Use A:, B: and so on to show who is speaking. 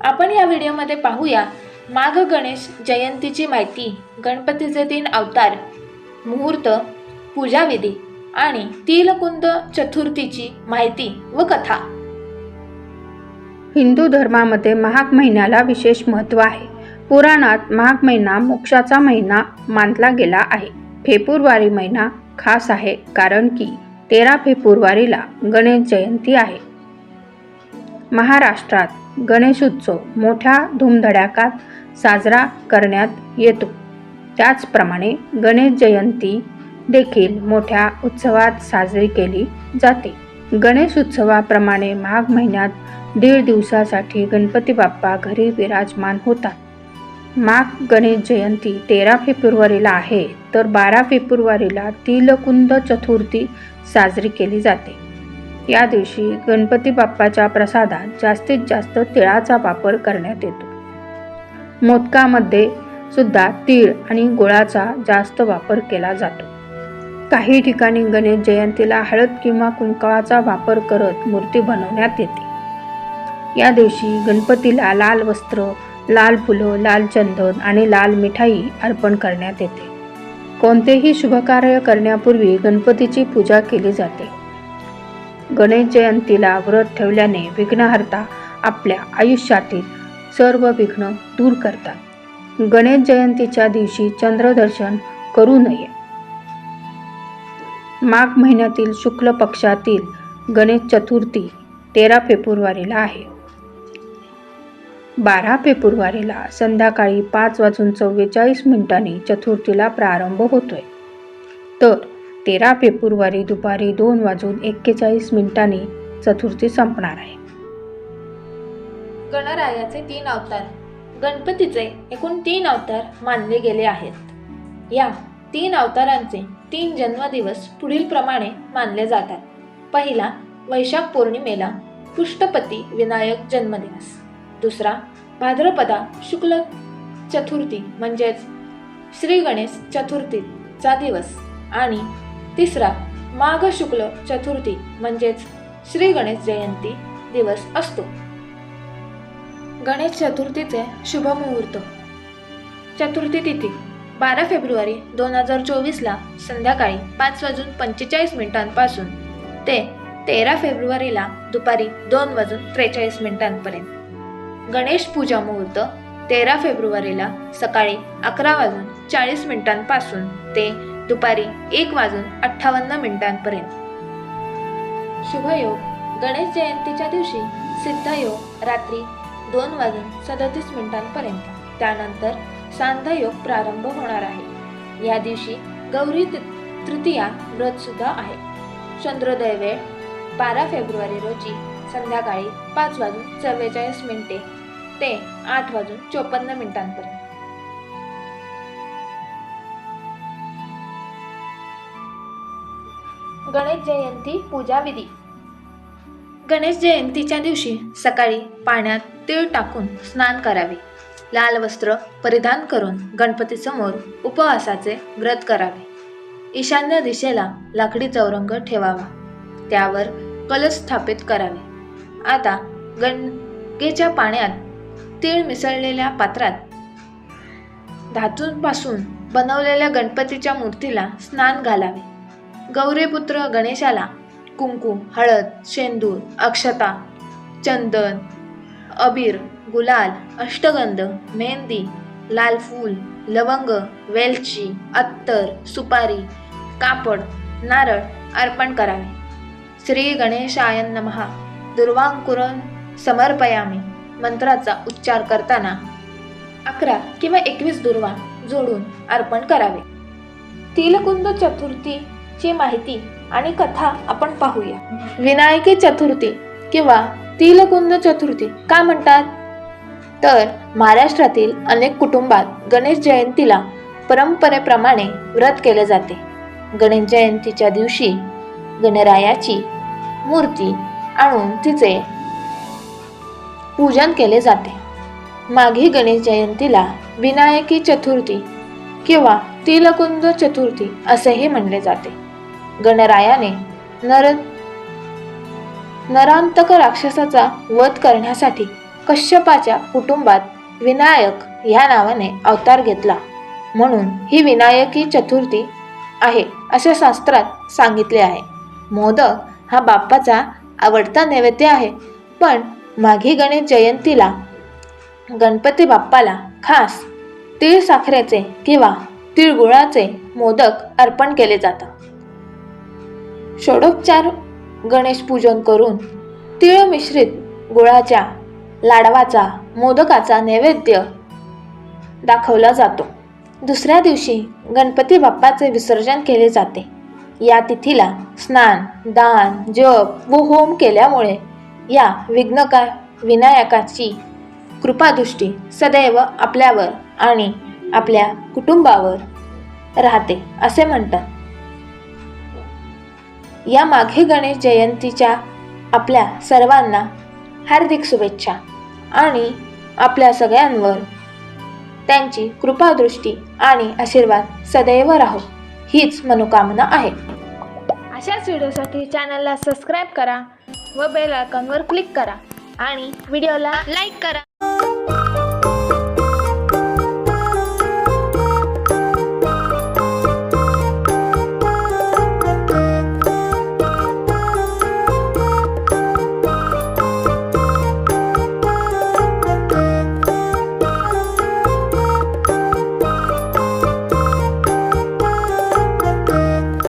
A: आपण या व्हिडिओमध्ये पाहूया माघ गणेश जयंतीची माहिती गणपतीचे तीन अवतार मुहूर्त पूजाविधी आणि तिलकुंद चतुर्थीची माहिती व कथा.
B: हिंदू धर्मामध्ये माघ महिन्याला विशेष महत्त्व आहे. पुराणात माघ महिना मोक्षाचा महिना मानला गेला आहे. फेब्रुवारी महिना खास आहे कारण की तेरा फेब्रुवारीला गणेश जयंती आहे. महाराष्ट्रात गणेशोत्सव मोठ्या धूमधडाक्यात साजरा करण्यात येतो. त्याचप्रमाणे गणेश जयंती देखील मोठ्या उत्सवात साजरी केली जाते. गणेश उत्सवाप्रमाणे माघ महिन्यात दीड दिवसासाठी गणपती बाप्पा घरी विराजमान होतात. माघ गणेश जयंती तेरा फेब्रुवारीला आहे तर बारा फेब्रुवारीला तिलकुंद चतुर्थी साजरी केली जाते. या दिवशी गणपती बाप्पाच्या प्रसादात जास्तीत जास्त तिळाचा वापर करण्यात येतो. मोदकामध्ये सुद्धा तीळ आणि गुळाचा जास्त वापर केला जातो. काही ठिकाणी गणेश जयंतीला हळद किंवा कुंकवाचा वापर करत मूर्ती बनवण्यात येते. या दिवशी गणपतीला लाल वस्त्र लाल फुलं लाल चंदन आणि लाल मिठाई अर्पण करण्यात येते. कोणतेही शुभकार्य करण्यापूर्वी गणपतीची पूजा केली जाते. गणेश जयंतीला व्रत ठेवल्याने विघ्नहर्ता आपल्या आयुष्यातील सर्व विघ्न दूर करतात. गणेश जयंतीच्या दिवशी चंद्रदर्शन करू नये. माघ महिन्यातील शुक्ल पक्षातील गणेश चतुर्थी तेरा फेब्रुवारीला आहे. बारा फेब्रुवारीला संध्याकाळी पाच वाजून चव्वेचाळीस मिनिटांनी चतुर्थीला प्रारंभ होतोय. तर तेरा फेब्रुवारी दुपारी दोन वाजून एक्केचाळीस मिनिटांनी चतुर्थी संपणार आहे.
A: गणरायाचे तीन अवतार गणपतीचे एकूण तीन अवतार मानले गेले आहेत. या तीन अवतारांचे तीन जन्मदिवस पुढील प्रमाणे मानले जातात. पहिला वैशाख पौर्णिमेला पुष्टपती विनायक जन्मदिवस. दुसरा भाद्रपदा शुक्ल चतुर्थी म्हणजेच श्री गणेश चतुर्थीचा दिवस. आणि तिसरा माघ शुक्ल चतुर्थी म्हणजेच श्री गणेश जयंती दिवस असतो. गणेश चतुर्थीचे शुभ मुहूर्त. चतुर्थी तिथी बारा फेब्रुवारी दोन हजार चोवीसला संध्याकाळी पाच वाजून पंचेचाळीस मिनिटांपासून ते तेरा फेब्रुवारीला दुपारी दोन वाजून त्रेचाळीस मिनिटांपर्यंत. गणेश पूजा मुहूर्त तेरा फेब्रुवारीला सकाळी अकरा वाजून चाळीस मिनिटांपासून ते दुपारी एक वाजून अठ्ठावन्न मिनिटांपर्यंत. शुभयोग गणेश जयंतीच्या दिवशी सिद्धयोग रात्री दोन वाजून सदतीस मिनिटांपर्यंत. त्यानंतर सांधयोग प्रारंभ होणार आहे. या दिवशी गौरी तृतीया व्रत सुद्धा आहे. चंद्रोदय वेळ बारा फेब्रुवारी रोजी संध्याकाळी पाच वाजून चव्वेचाळीस मिनिटे ते आठ वाजून चोपन्न मिनिटांपर्यंत. गणेश जयंती पूजा विधी. गणेश जयंतीच्या दिवशी सकाळी पाण्यात तीळ टाकून स्नान करावे. लाल वस्त्र परिधान करून गणपतीसमोर उपवासाचे व्रत करावे. ईशान्य दिशेला लाकडी चौरंग ठेवावा. त्यावर कलश स्थापित करावे. आता गणगेच्या पाण्यात तीळ मिसळलेल्या पात्रात धातूंपासून बनवलेल्या गणपतीच्या मूर्तीला स्नान घालावे. गौरीपुत्र गणेशाला कुंकू हळद शेंदूर अक्षता चंदन अबीर गुलाल अष्टगंध मेहंदी लाल फूल लवंग वेलची अत्तर सुपारी कापड नारळ अर्पण करावे. श्री गणेशायन नमहा दुर्वांकुरण समर्पयामी. मंत्राचा उच्चार करताना अकरा किंवा एकवीस दुर्वा जोडून अर्पण करावे. तिलकुंद चतुर्थी ची माहिती आणि कथा आपण पाहूया. विनायकी चतुर्थी किंवा तिलकुंद चतुर्थी का म्हणतात? तर महाराष्ट्रातील अनेक कुटुंबात गणेश जयंतीला परंपरेप्रमाणे व्रत केले जाते. गणेश जयंतीच्या दिवशी गणरायाची मूर्ती आणून तिचे पूजन केले जाते. माघी गणेश जयंतीला विनायकी चतुर्थी किंवा तिलकुंद चतुर्थी असेही म्हणले जाते. गणरायाने नर नरांतक राक्षसाचा वध करण्यासाठी कश्यपाच्या कुटुंबात विनायक ह्या नावाने अवतार घेतला. म्हणून ही विनायकी चतुर्थी आहे असे शास्त्रात सांगितले आहे. मोदक हा बाप्पाचा आवडता नैवेद्य आहे पण माघी गणेश जयंतीला गणपती बाप्पाला खास तीळ साखरेचे किंवा तिळगुळाचे मोदक अर्पण केले जातात. षोडोपचार गणेश पूजन करून तिळ मिश्रित गुळाच्या लाडवाचा मोदकाचा नैवेद्य दाखवला जातो. दुसऱ्या दिवशी गणपती बाप्पाचे विसर्जन केले जाते. या तिथीला स्नान दान जप व होम केल्यामुळे या विघ्नका विनायकाची कृपादृष्टी सदैव आपल्यावर आणि आपल्या कुटुंबावर राहते असे म्हणतात. या माघे गणेश जयंतीच्या आपल्या सर्वांना हार्दिक शुभेच्छा आणि आपल्या सगळ्यांवर त्यांची कृपादृष्टी आणि आशीर्वाद सदैव राहो. हीच मनोकामना आहे. अशाच व्हिडिओसाठी चॅनलला सबस्क्राईब करा व बेल आयकॉनवर क्लिक करा आणि व्हिडिओला लाईक करा.